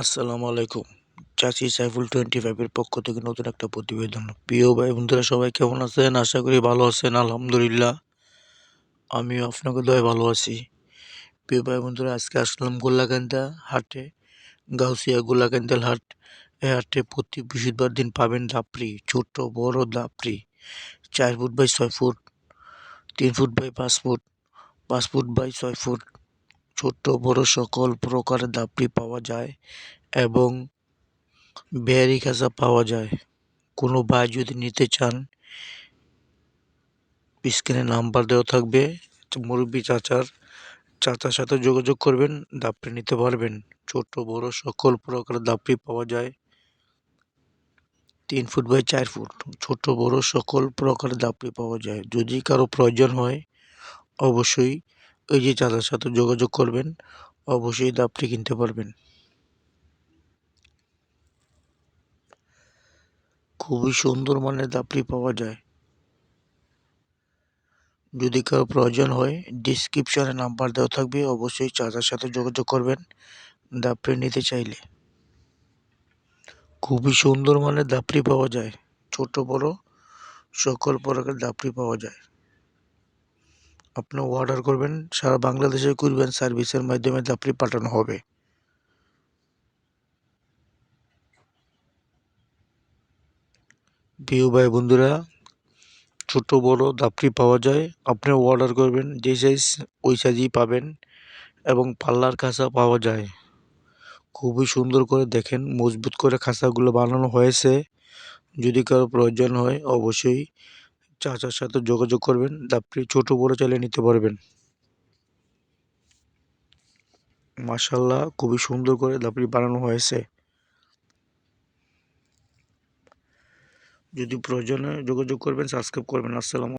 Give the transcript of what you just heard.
আসসালামু আলাইকুম। চাচি সাইফুল টোয়েন্টি ফাইভের পক্ষ থেকে নতুন একটা প্রতিবেদন। প্রিয় ভাই বন্ধুরা, সবাই কেমন আছেন? আশা করি ভালো আছেন, আলহামদুলিল্লাহ। আমিও আপনাকে দয় ভালো আছি। প্রিয় ভাই বন্ধুরা, আজকে আসলাম গোল্লাকান্দা হাটে, গাউসিয়া গোল্লাকান্দাল হাট। এই হাটে প্রতি বৃহস্পতিবার দিন পাবেন দাপড়ি ছোট, বড় দাপড়ি চার ফুট বাই ছয় ফুট, তিন ফুট বাই পাঁচ ফুট পাঁচ ফুট বাই ছয় ফুট। ছোট বড় সকল প্রকারের দাপড়ি পাওয়া যায় এবং বেয়ারি খাঁচা পাওয়া যায়। কোনো ভাই যদি নিতে চান, স্ক্রিনে নাম্বার দেওয়া থাকবে। মুরব্বী চাচার চাচার সাথে যোগাযোগ করবেন দাপড়ি নিতে পারবেন। ছোট বড় সকল প্রকারের দাপড়ি পাওয়া যায়। তিন ফুট বাই চার ফুট ছোট বড় সকল প্রকারের দাপড়ি পাওয়া যায়। যদি কারও প্রয়োজন হয়, অবশ্যই ওই যে চাচার সাথে যোগাযোগ করবেন, অবশ্যই দাপটি কিনতে পারবেন। খুবই সুন্দর মানের দাপড়ি পাওয়া যায়। যদি কারও প্রয়োজন হয় ডিসক্রিপশনে নাম্বার দেওয়া থাকবে, অবশ্যই চাচার সাথে যোগাযোগ করবেন, দাপড়ি নিতে চাইলে। খুবই সুন্দর মানের দাপড়ি পাওয়া যায়, ছোট বড়, সকল প্রকারের দাপড়ি পাওয়া যায়। আপনি অর্ডার করবেন, সারা বাংলাদেশে কুরিয়ার সার্ভিসের মাধ্যমে দাপড়ি পাঠানো হবে। প্রিয় ভাই বন্ধুরা, ছোট, বড় দাপড়ি পাওয়া যায়, আপনি অর্ডার করবেন, যে সাইজ ওই সাইজই পাবেন এবং পাল্লার খাঁচা পাওয়া যায়। খুবই সুন্দর করে দেখেন, মজবুত করে খাঁচাগুলো বানানো হয়েছে। যদি কারও প্রয়োজন হয়, অবশ্যই চাচার সাথে যোগাযোগ করবেন, আপনি ছোট বড় চাইলে নিতে পারবেন। মাশাল্লাহ খুবই সুন্দর করে দাপড়ি বানানো হয়েছে। যদি প্রয়োজনে যোগাযোগ করবেন, সাবস্ক্রাইব করবেন। আসসালাম